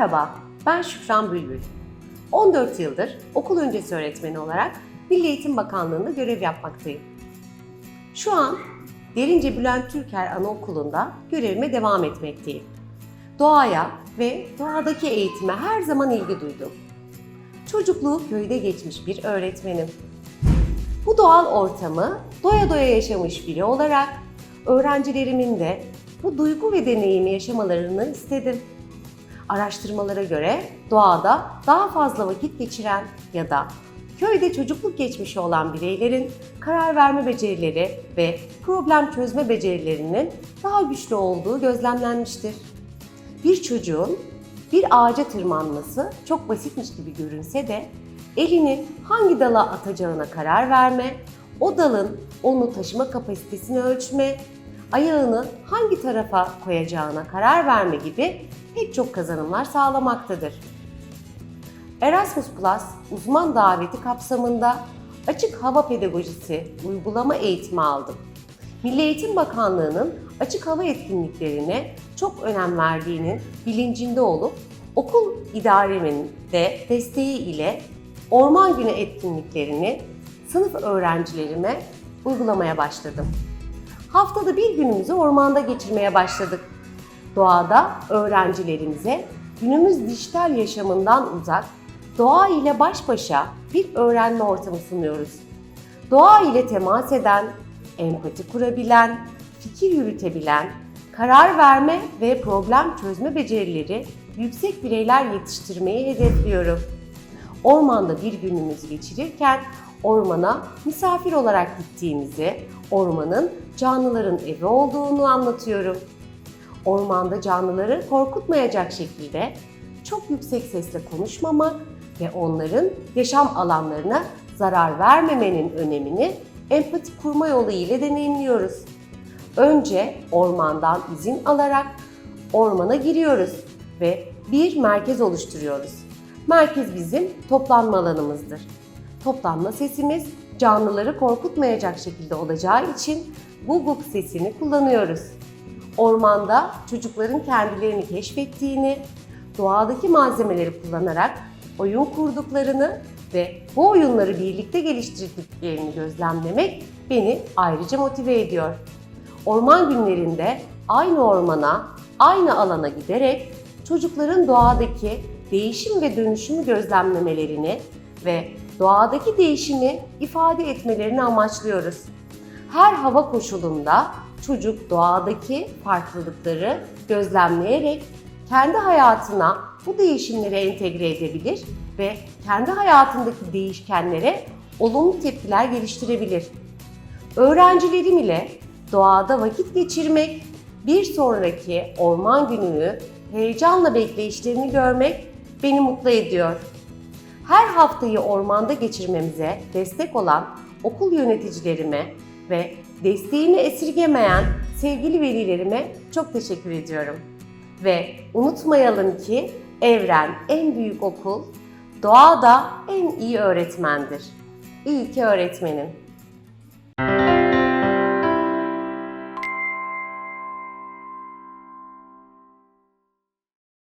Merhaba, ben Şükran Bülbül. 14 yıldır okul öncesi öğretmeni olarak Milli Eğitim Bakanlığı'nda görev yapmaktayım. Şu an Derince Bülent Türker Anaokulu'nda görevime devam etmekteyim. Doğaya ve doğadaki eğitime her zaman ilgi duydum. Çocukluğu köyde geçmiş bir öğretmenim. Bu doğal ortamı doya doya yaşamış biri olarak öğrencilerimin de bu duygu ve deneyimi yaşamalarını istedim. Araştırmalara göre doğada daha fazla vakit geçiren ya da köyde çocukluk geçmişi olan bireylerin karar verme becerileri ve problem çözme becerilerinin daha güçlü olduğu gözlemlenmiştir. Bir çocuğun bir ağaca tırmanması çok basitmiş gibi görünse de elini hangi dala atacağına karar verme, o dalın onu taşıma kapasitesini ölçme, ayağını hangi tarafa koyacağına karar verme gibi pek çok kazanımlar sağlamaktadır. Erasmus Plus uzman daveti kapsamında açık hava pedagojisi uygulama eğitimi aldım. Milli Eğitim Bakanlığı'nın açık hava etkinliklerine çok önem verdiğinin bilincinde olup okul idaremin de desteği ile Orman Günü etkinliklerini sınıf öğrencilerime uygulamaya başladım. Haftada bir günümüzü ormanda geçirmeye başladık. Doğada öğrencilerimize günümüz dijital yaşamından uzak, doğa ile baş başa bir öğrenme ortamı sunuyoruz. Doğa ile temas eden, empati kurabilen, fikir yürütebilen, karar verme ve problem çözme becerileri yüksek bireyler yetiştirmeyi hedefliyorum. Ormanda bir günümüz geçirirken ormana misafir olarak gittiğimizi, ormanın canlıların evi olduğunu anlatıyorum. Ormanda canlıları korkutmayacak şekilde çok yüksek sesle konuşmamak ve onların yaşam alanlarına zarar vermemenin önemini empati kurma yolu ile deneyimliyoruz. Önce ormandan izin alarak ormana giriyoruz ve bir merkez oluşturuyoruz. Merkez bizim toplanma alanımızdır. Toplanma sesimiz canlıları korkutmayacak şekilde olacağı için guguk sesini kullanıyoruz. Ormanda çocukların kendilerini keşfettiğini, doğadaki malzemeleri kullanarak oyun kurduklarını ve bu oyunları birlikte geliştirdiklerini gözlemlemek beni ayrıca motive ediyor. Orman günlerinde aynı ormana, aynı alana giderek çocukların doğadaki değişim ve dönüşümü gözlemlemelerini ve doğadaki değişimi ifade etmelerini amaçlıyoruz. Her hava koşulunda çocuk doğadaki farklılıkları gözlemleyerek kendi hayatına bu değişimleri entegre edebilir ve kendi hayatındaki değişkenlere olumlu tepkiler geliştirebilir. Öğrencilerim ile doğada vakit geçirmek, bir sonraki orman gününü heyecanla bekleyişlerini görmek beni mutlu ediyor. Her haftayı ormanda geçirmemize destek olan okul yöneticilerime ve desteğini esirgemeyen sevgili velilerime çok teşekkür ediyorum. Ve unutmayalım ki evren en büyük okul, doğa da en iyi öğretmendir. İyi ki öğretmenim.